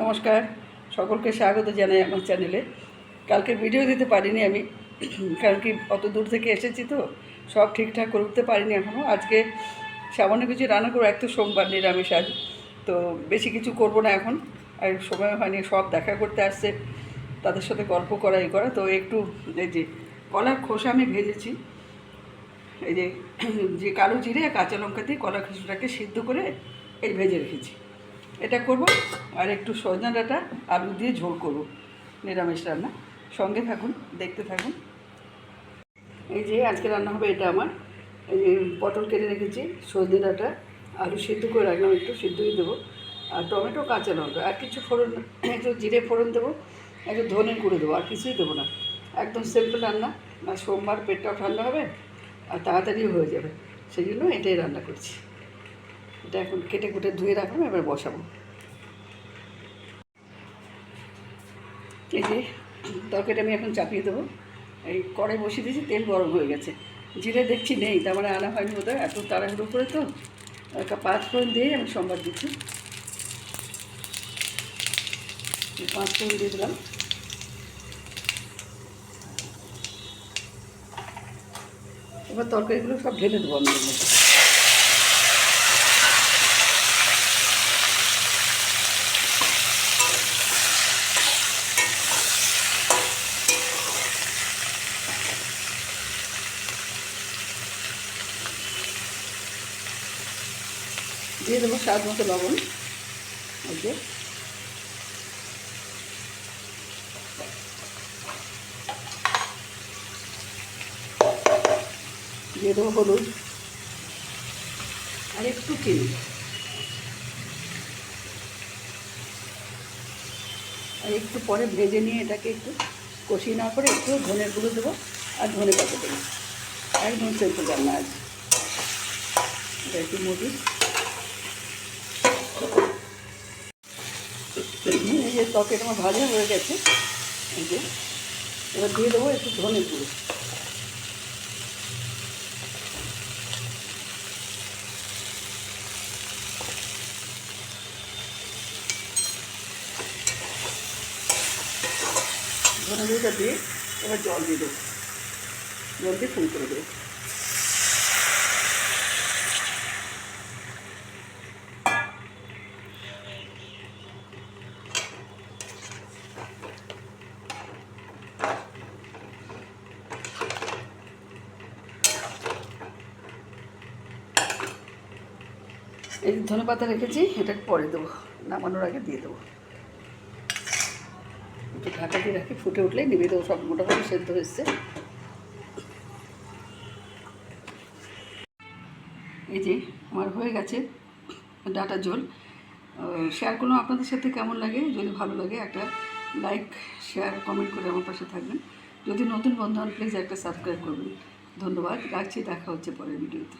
নমস্কার, সকলকে স্বাগত জানাই আমার চ্যানেলে। কালকে ভিডিও দিতে পারিনি আমি, কারণ কি অত দূর থেকে এসেছি তো, সব ঠিকঠাক করে উঠতে পারিনি এখনও আজকে সামান্য কিছু রান্না করব, এক তো সোমবার নিরামিষ আজ, তো বেশি কিছু করব না এখন, আর সময় হয়নি, সব দেখা করতে আসছে, তাদের সাথে গল্প করা এই করা। তো একটু এই যে কলার খোসা আমি ভেজেছি, এই যে যে কালো জিরে কাঁচা লঙ্কা দিয়ে কলা খোসাটাকে সিদ্ধ করে এই ভেজে রেখেছি। এটা করব, আর একটু সজনা ডাঁটা, আলু দিয়ে ঝোল করব, নিরামিষ রান্না। সঙ্গে থাকুন, দেখতে থাকুন। এই যে আজকে রান্না হবে এটা আমার। এই যে পটল কেটে রেখেছি, সজনে ডাঁটা, আলু সিদ্ধ করে রাখলাম, একটু সিদ্ধই দেবো। আর টমেটো, কাঁচা লঙ্কা, আর কিছু ফোড়ন, একটু জিরে ফোড়ন দেবো, একটু ধনে গুঁড়ো দেবো, আর কিছুই দেবো না। একদম সিম্পল রান্না আর সোমবার পেটটাও ঠান্ডা হবে, আর তাড়াতাড়িও হয়ে যাবে। সেই জন্য এটাই রান্না করছি। এটা এখন কেটে কুটে ধুয়ে রাখলাম, এবার বসাবো। এই যে তরকারিটা আমি এখন চাপিয়ে দেবো। এই কড়াই বসিয়ে দিয়েছি, তেল গরম হয়ে গেছে। জিরে দেখছি নেই, তার মানে আনা হয়নি বোধহয়, এত তাড়াহুড়ো করে তো। একটা পাঁচ ফোড়ন দিয়ে আমি সম্বাদ দিচ্ছি। পাঁচ ফোড়ন দিয়ে দিলাম। এবার তরকারিগুলো সব ঢেলে দেবো আমি মধ্যে। দিয়ে দেবো স্বাদ মতো লবণ। যে। দিয়ে দেবো হলুদ। আর একটু চিনি। আর একটু পরে ভেজে নিয়ে এটাকে একটু কষিয়ে নেওয়ার পরে একটু ধনের গুঁড়ো দেবো আর ধনে পাতা দেবো। একদম সিম্পল রান্না আছে। এটা একটু মুড়ি এই যে তরকারি আমার ভাজা হয়ে গেছে, এই যে। এবার দিয়ে দেবো একটু ধনে গুঁড়ো। ধনে গুঁড়োটা দিয়ে এবার জল দিয়ে দেবো। জল দিয়ে ফুল করে দেবো। এই ধনে পাতা রেখেছি, এটা পরে দেবো, নামানোর আগে দিয়ে দেবো। একটু ঢাকা দিয়ে রাখি, ফুটে উঠলেই নিবে দেবো সব মোটামুটি সেদ্ধ হয়েছে এই যে, আমার হয়ে গেছে ডাটা ঝোল। শেয়ার করলাম আপনাদের সাথে, কেমন লাগে? যদি ভালো লাগে, একটা লাইক শেয়ার কমেন্ট করে আমার পাশে থাকবেন। যদি নতুন বন্ধু হন প্লিজ একটা সাবস্ক্রাইব করবেন। ধন্যবাদ, রাখছি, দেখা হচ্ছে পরের ভিডিওতে